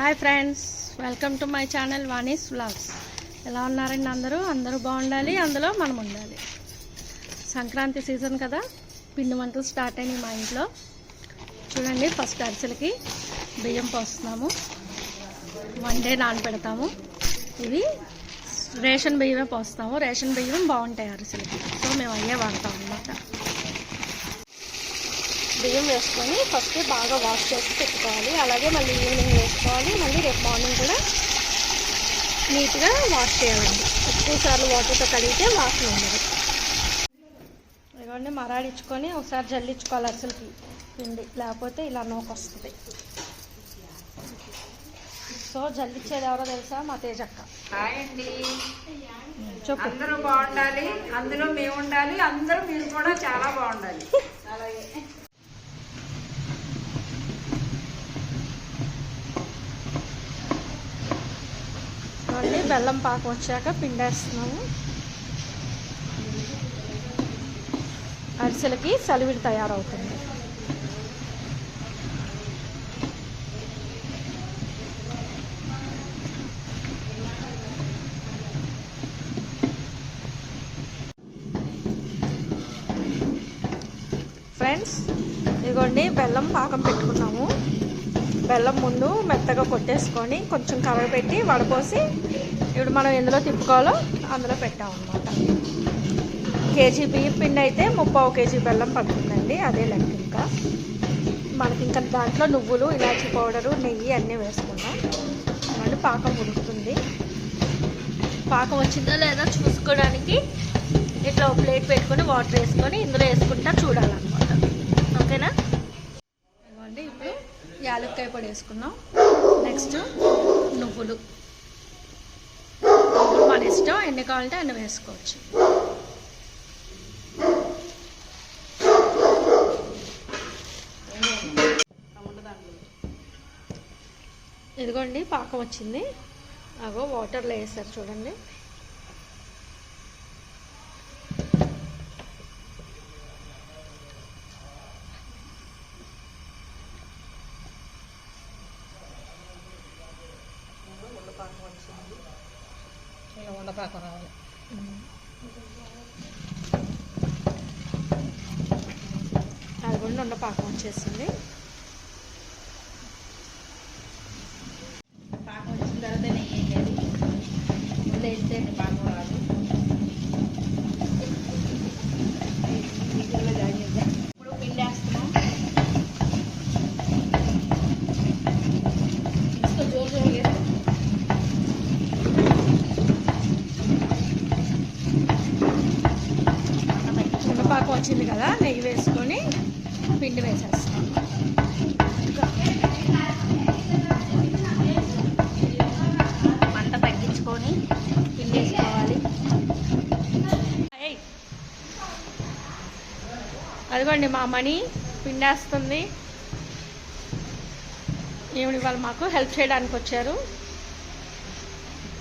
Hi friends welcome to my channel Vani's vlogs. ఎలా ఉన్నారండి అందరూ? అందరూ బాగుండాలి అందులో మనం ఉండాలి. సంక్రాంతి సీజన్ కదా పిండి వంటలు స్టార్ట్ అయినాయి మా ఇంట్లో. చూడండి ఫస్ట్ అరిసెలకి బియ్యం పోస్తున్నాము. వన్ డే నానబెడతాము. ఇవి రేషన్ బియ్యమే పోస్తాము. రేషన్ బియ్యం బాగుంటాయి అరిసెలకి. సో మేము అయ్యే వాడతాం అన్నమాట. బియ్యం వేసుకొని ఫస్ట్ బాగా వాష్ చేసి పెట్టుకోవాలి. అలాగే మళ్ళీ ఈవినింగ్ వేసుకోవాలి. మళ్ళీ రేపు మార్నింగ్ కూడా నీట్గా వాష్ చేయాలండి. ఎక్కువ సార్లు వాటర్తో కడిగితే వాసన ఉండదు. ఇదిగోండి మరాడించుకొని ఒకసారి జల్లించుకోవాలి అసలుకి పిండి. లేకపోతే ఇలా నూకొస్తుంది. సో జల్లిచ్చేది ఎవరో తెలుసా? మా తేజక్క. చెప్పు. అందరూ బాగుండాలి. అందులో మేము ఉండాలి. అందరూ మీరు కూడా చాలా బాగుండాలి. అలాగే మళ్ళీ బెల్లం పాకం వచ్చాక పిండేస్తున్నాము. అరిసెలకి సలివిడి తయారవుతుంది. ఫ్రెండ్స్ ఇదిగోండి బెల్లం పాకం పెట్టుకున్నాము. బెల్లం ముందు మెత్తగా కొట్టేసుకొని కొంచెం కవర్ పెట్టి వడపోసి ఇప్పుడు మనం ఎందులో తిప్పుకోవాలో అందులో పెట్టామన్నమాట కేజీ బియ్యం పిండి అయితే ముప్పావు కేజీ బెల్లం పడుతుందండి అదే లెక్క ఇంకా. మనకి ఇంకా దాంట్లో నువ్వులు ఇలాచీ పౌడరు నెయ్యి అన్నీ వేసుకున్నాం మళ్ళీ పాకం ఉడుకుతుంది. పాకం వచ్చిందో లేదో చూసుకోవడానికి ఇట్లా ఒక ప్లేట్ పెట్టుకొని వాటర్ వేసుకొని ఇందులో వేసుకుంటా చూడాలన్నమాట. ఓకేనా? ఇవ్వండి ఇప్పుడు యాలక్కాయ పొడి వేసుకున్నాం నెక్స్ట్ నువ్వులు. ఎన్ని కావాలంటే అన్ని వేసుకోవచ్చు. ఇదిగోండి పాకం వచ్చింది. అగో వాటర్లో వేసారు చూడండి. ఇలా ఉండపాకం రావాలి అది కూడా ఉన్న పాకం వచ్చేసింది పాకం వచ్చింది కదా నెయ్యి వేసుకొని పిండి వేసేస్తాం. మంట తగ్గించుకొని పిండి వేసుకోవాలి. అదిగోండి మా మణి పిండేస్తుంది. ఈవిడ ఇవాళ మాకు హెల్ప్ చేయడానికి వచ్చారు.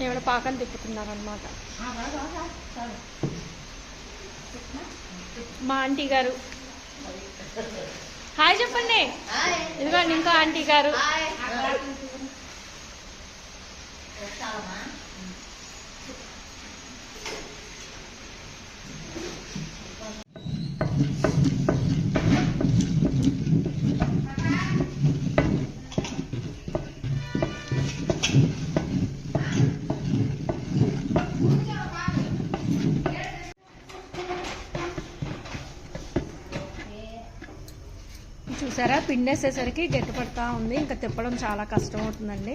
ఈవిడ పాకం తిప్పుతున్నారు అనమాట మా ఆంటీ గారు. హాయ్ చెప్పండి. ఇదిగోండి ఇంకో ఆంటీ గారు. చూసారా? పిండేసేసరికి గట్టి పడతా ఉంది. ఇంకా తిప్పడం చాలా కష్టం అవుతుందండి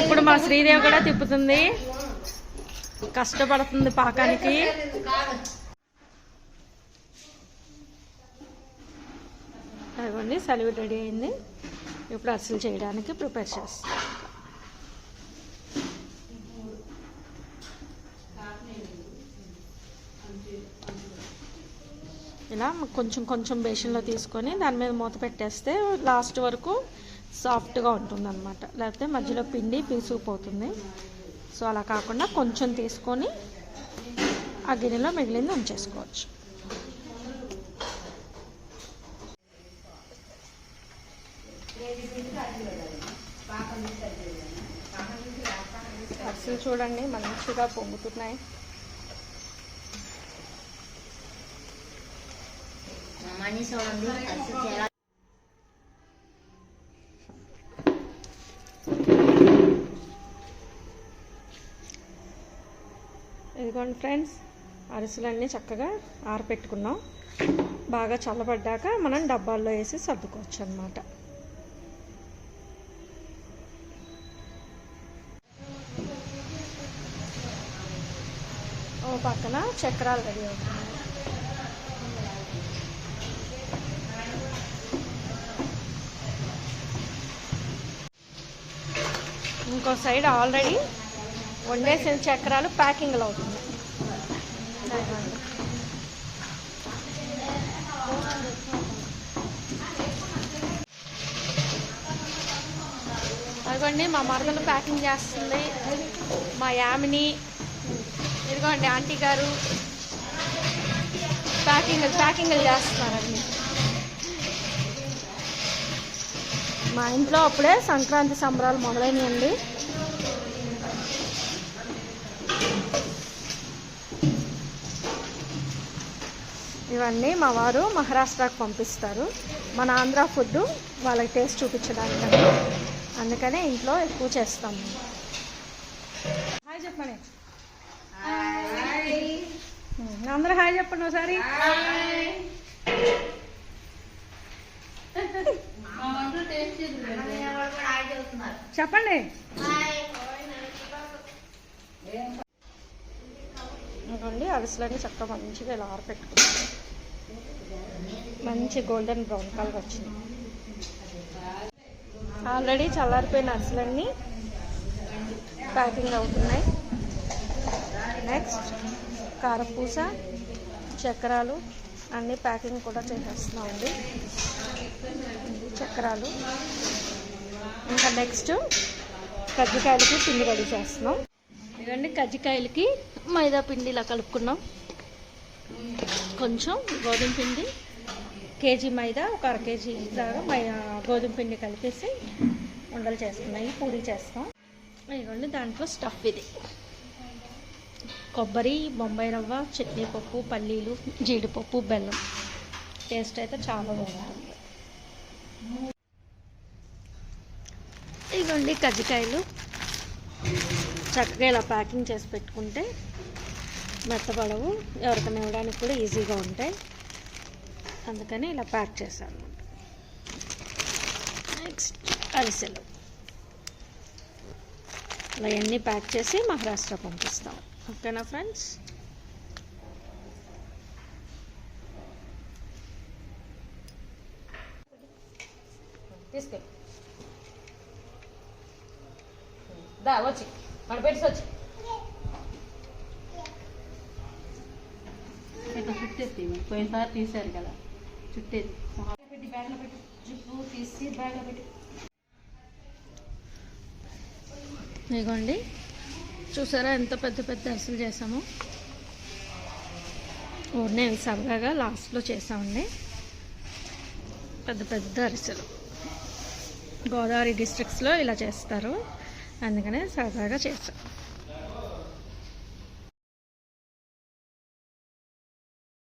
ఇప్పుడు మా శ్రీదేవి కూడా తిప్పుతుంది. కష్టపడుతుంది పాకానికి. అదిగోండి సలివి రెడీ అయింది. ఇప్పుడు అరిసెలు చేయడానికి ప్రిపేర్ చేస్తాం. ఇలా కొంచెం కొంచెం బేషన్లో తీసుకొని దాని మీద మూత పెట్టేస్తే లాస్ట్ వరకు సాఫ్ట్గా ఉంటుంది అనమాట లేకపోతే మధ్యలో పిండి పీసుకుపోతుంది. సో అలా కాకుండా కొంచెం తీసుకొని ఆ గిన్నెలో మిగిలింది ఉంచేసుకోవచ్చు. అసలు చూడండి మంచిగా పొంగుతున్నాయి. ఇదిగోండి ఫ్రెండ్స్ అరిసెలన్నీ చక్కగా ఆరపెట్టుకున్నాం. బాగా చల్లబడ్డాక మనం డబ్బాల్లో వేసి సర్దుకోవచ్చు అనమాట ఓ పక్కన చక్రాలు రెడీ అవుతున్నాయి. ఇంకో సైడ్ ఆల్రెడీ వండేసిన చక్రాలు ప్యాకింగ్లో అవుతుంది అదిగోండి మా మరదలు ప్యాకింగ్ చేస్తుంది. మా యామిని ఇదిగోండి ఆంటీ గారు ప్యాకింగ్ ప్యాకింగ్ చేస్తున్నారండి మా ఇంట్లో అప్పుడే సంక్రాంతి సంబరాలు మొదలైనాయండి. ఇవన్నీ మా వారు మహారాష్ట్రకు పంపిస్తారు. మన ఆంధ్ర ఫుడ్ వాళ్ళకి టేస్ట్ చూపించడానికి అందుకనే ఇంట్లో ఎక్కువ చేస్తాము. హాయ్ చెప్పండి. అందరూ హాయ్ చెప్పండి ఒకసారి. చెప్పండి. ఇదిగోండి అరిసెలన్నీ చక్కగా మంచిగా ఇలా ఆరపెట్టుకున్నాం. మంచి గోల్డెన్ బ్రౌన్ కలర్ వచ్చింది. ఆల్రెడీ చల్లారిపోయిన అరిసెలన్నీ ప్యాకింగ్ అవుతున్నాయి. నెక్స్ట్ కారపూస చక్రాలు అన్నీ ప్యాకింగ్ కూడా చేసేస్తున్నామండి. చక్రాలు. ఇంకా నెక్స్ట్ కజ్జికాయలకి పిండి రెడీ చేస్తున్నాం. ఇవన్నీ కజ్జికాయలకి మైదా పిండి ఇలా కలుపుకున్నాం. కొంచెం గోధుమ పిండి కేజీ మైదా ఒక అర కేజీ దాకా మై గోధుమ పిండి కలిపేసి ఉండలు చేసుకున్నాయి పూరి చేస్తాం. ఇదిగోండి దాంట్లో స్టఫ్ ఇది. కొబ్బరి బొంబాయి రవ్వ చట్నీ పప్పు పల్లీలు జీడిపప్పు బెల్లం. టేస్ట్ అయితే చాలా బాగుంటుంది. ఇదిగోండి కజ్జికాయలు. చక్కగా ఇలా ప్యాకింగ్ చేసి పెట్టుకుంటే మెత్తపడవు ఎవరికైనా ఇవ్వడానికి కూడా ఈజీగా ఉంటాయి. అందుకని ఇలా ప్యాక్ చేశాను. నెక్స్ట్ అరిసెలు. ఇలా అన్నీ ప్యాక్ చేసి మహారాష్ట్ర పంపిస్తాం. ఓకేనా ఫ్రెండ్స్? తీసుకెళ్ళి. దా వచ్చి. మన పెట్టి వచ్చి. ఇట్లా చుట్టేది పోయినసారి తీశారు కదా. చుట్టేది. పెట్టి బ్యాగ్లో పెట్టి. జుట్టు తీసి బ్యాగ్లో పెట్టి. ఇదిగోండి చూసారా ఎంత పెద్ద పెద్ద అరిసెలు చేసాము? ఊరినే ఇవి సరదాగా లాస్ట్లో చేసామండి. పెద్ద పెద్ద అరిసెలు. గోదావరి డిస్ట్రిక్ట్స్లో ఇలా చేస్తారు. అందుకనే సరదాగా చేస్తాం